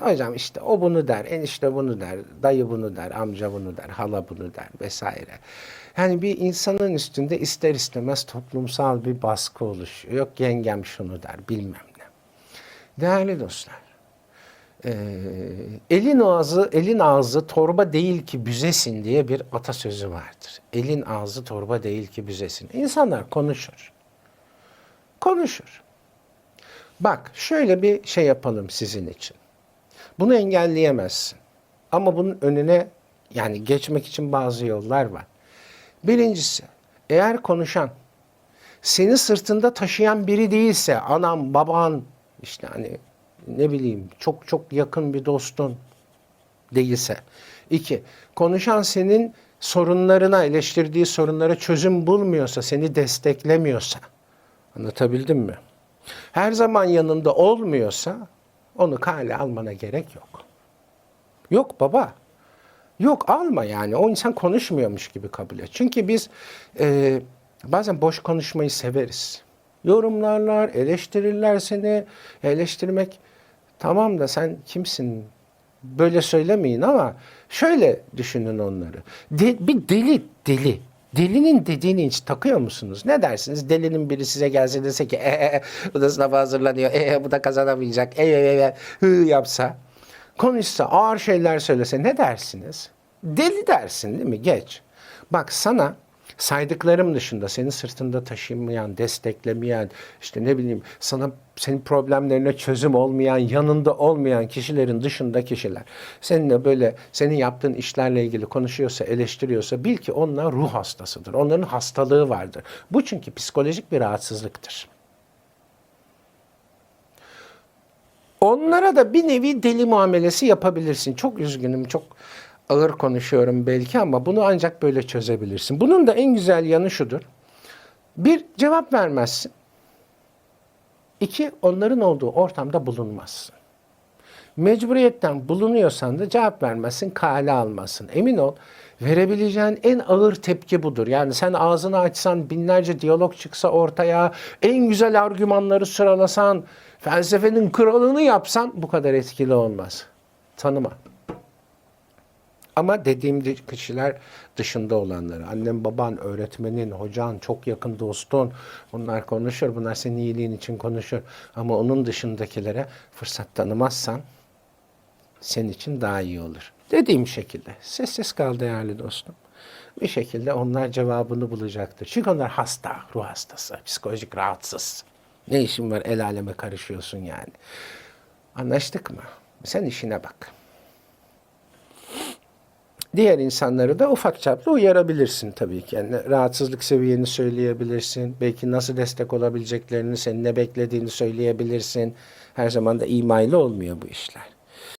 Hocam işte o bunu der, enişte bunu der, dayı bunu der, amca bunu der, hala bunu der vesaire. Yani bir insanın üstünde ister istemez toplumsal bir baskı oluşuyor. Yok yengem şunu der, bilmem ne. Değerli dostlar, ee, elin ağzı elin ağzı torba değil ki büzesin diye bir atasözü vardır. Elin ağzı torba değil ki büzesin. İnsanlar konuşur. Konuşur. Bak şöyle bir şey yapalım sizin için. Bunu engelleyemezsin. Ama bunun önüne yani geçmek için bazı yollar var. Birincisi eğer konuşan seni sırtında taşıyan biri değilse anam baban işte hani ne bileyim çok çok yakın bir dostun değilse. İki, konuşan senin sorunlarına, eleştirdiği sorunlara çözüm bulmuyorsa, seni desteklemiyorsa. Anlatabildim mi? Her zaman yanında olmuyorsa onu kale almana gerek yok. Yok baba. Yok alma yani. O insan konuşmuyormuş gibi kabul et. Çünkü biz e, bazen boş konuşmayı severiz. Yorumlarlar, eleştirirler seni. Eleştirmek tamam da sen kimsin? Böyle söylemeyin ama şöyle düşünün onları. De, bir deli, deli. Delinin dediğini hiç takıyor musunuz? Ne dersiniz? Delinin biri size gelse dese ki e, e, bu da sınava hazırlanıyor. E, e, bu da kazanamayacak. E, e, e, hı yapsa. Konuşsa, ağır şeyler söylese ne dersiniz? Deli dersin değil mi? Geç. Bak sana saydıklarım dışında seni sırtında taşımayan, desteklemeyen, işte ne bileyim sana senin problemlerine çözüm olmayan, yanında olmayan kişilerin dışında kişiler seninle böyle senin yaptığın işlerle ilgili konuşuyorsa, eleştiriyorsa bil ki onlar ruh hastasıdır. Onların hastalığı vardır. Bu çünkü psikolojik bir rahatsızlıktır. Onlara da bir nevi deli muamelesi yapabilirsin. Çok üzgünüm, çok ağır konuşuyorum belki ama bunu ancak böyle çözebilirsin. Bunun da en güzel yanı şudur. Bir, cevap vermezsin. İki, onların olduğu ortamda bulunmazsın. Mecburiyetten bulunuyorsan da cevap vermezsin, kale almazsın. Emin ol, verebileceğin en ağır tepki budur. Yani sen ağzını açsan, binlerce diyalog çıksa ortaya, en güzel argümanları sıralasan, felsefenin kralını yapsan bu kadar etkili olmaz. Tanıma. Ama dediğim kişiler dışında olanları. Annem, baban, öğretmenin, hocan, çok yakın dostun. Bunlar konuşur. Bunlar senin iyiliğin için konuşur. Ama onun dışındakilere fırsat tanımazsan senin için daha iyi olur. Dediğim şekilde. Sessiz kal değerli dostum. Bir şekilde onlar cevabını bulacaktır. Çünkü onlar hasta, ruh hastası, psikolojik rahatsız. Ne işin var el aleme karışıyorsun yani. Anlaştık mı? Sen işine bak. Diğer insanları da ufak çaplı uyarabilirsin tabii ki. Yani rahatsızlık seviyeni söyleyebilirsin. Belki nasıl destek olabileceklerini, senin ne beklediğini söyleyebilirsin. Her zaman da imaylı olmuyor bu işler.